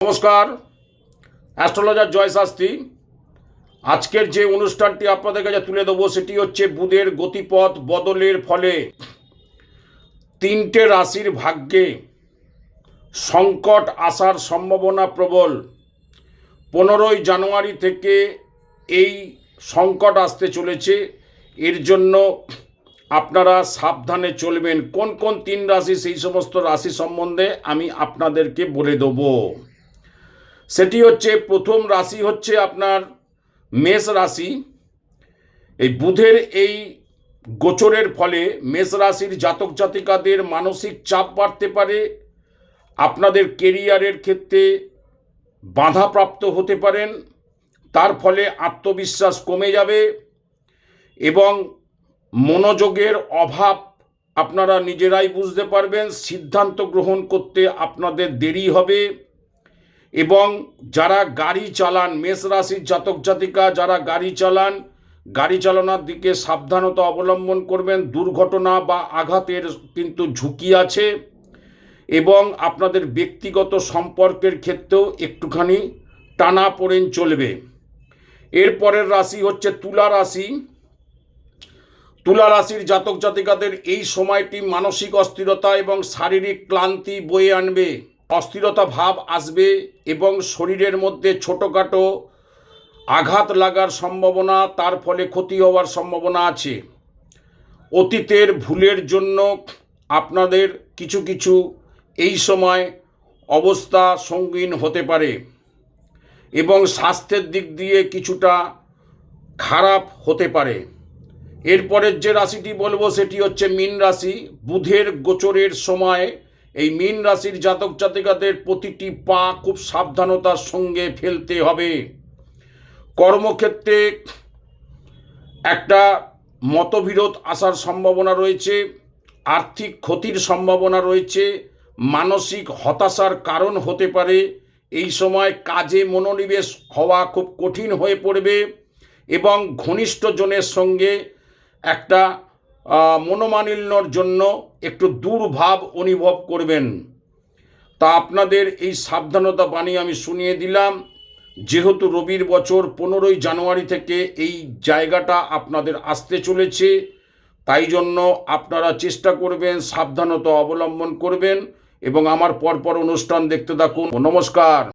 নমস্কার, অ্যাস্ট্রোলজার জয় শাস্ত্রী আজকের যে অনুষ্ঠানটি আপনাদের কাছে তুলে দেবো, সেটি হচ্ছে বুধের গতিপথ বদলের ফলে তিনটে রাশির ভাগ্যে সংকট আসার সম্ভাবনা প্রবল। পনেরোই জানুয়ারি থেকে এই সংকট আসতে চলেছে। এর জন্য আপনারা সাবধানে চলবেন। কোন কোন তিন রাশি, সেই সমস্ত রাশি সম্বন্ধে আমি আপনাদেরকে বলে দেবো। সেটি হচ্ছে প্রথম রাশি হচ্ছে আপনার মেষ রাশি। এই বুধের এই গোচরের ফলে মেষ রাশির জাতক জাতিকাদের মানসিক চাপ বাড়তে পারে, আপনাদের কেরিয়ারের ক্ষেত্রে বাধাপ্রাপ্ত হতে পারেন, তার ফলে আত্মবিশ্বাস কমে যাবে এবং মনোযোগের অভাব আপনারা নিজেরাই বুঝতে পারবেন, সিদ্ধান্ত গ্রহণ করতে আপনাদের দেরি হবে। এবং যারা গাড়ি চালান, মেষ রাশির জাতক জাতিকা যারা গাড়ি চালান, গাড়ি চালানোর দিকে সাবধানতা অবলম্বন করবেন। দুর্ঘটনা বা আঘাতের কিন্তু ঝুঁকি আছে এবং আপনাদের ব্যক্তিগত সম্পর্কের ক্ষেত্রেও একটুখানি টানা পড়েন চলবে। এরপরের রাশি হচ্ছে তুলা রাশি। তুলা রাশির জাতক জাতিকাদের এই সময়টি মানসিক অস্থিরতা এবং শারীরিক ক্লান্তি বয়ে আনবে। অস্থিরতা ভাব আসবে এবং শরীরের মধ্যে ছোটোখাটো আঘাত লাগার সম্ভাবনা, তার ফলে ক্ষতি হওয়ার সম্ভাবনা আছে। অতীতের ভুলের জন্য আপনাদের কিছু কিছু এই সময় অবস্থা সঙ্গীন হতে পারে এবং স্বাস্থ্যের দিক দিয়ে কিছুটা খারাপ হতে পারে। এরপরের যে রাশিটি বলব সেটি হচ্ছে মীন রাশি। বুধের গোচরের সময় এই মীন রাশির জাতক জাতিকাদের প্রতিটি পা খুব সাবধানতার সঙ্গে ফেলতে হবে। কর্মক্ষেত্রে একটা মতবিরোধ আসার সম্ভাবনা রয়েছে, আর্থিক ক্ষতির সম্ভাবনা রয়েছে, মানসিক হতাশার কারণ হতে পারে, এই সময় কাজে মনোনিবেশ হওয়া খুব কঠিন হয়ে পড়বে এবং ঘনিষ্ঠজনের সঙ্গে একটা মনোমালিন্যর জন্য একটু দুর্ভাব অনুভব করবেন। তা আপনাদের এই সাবধানতা বাণী আমি শুনিয়ে দিলাম। যেহেতু রবির বছর পনেরোই জানুয়ারি থেকে এই জায়গাটা আপনাদের আসতে চলেছে, তাই জন্য আপনারা চেষ্টা করবেন, সাবধানতা অবলম্বন করবেন এবং আমার পরপর অনুষ্ঠান দেখতে থাকুন। নমস্কার।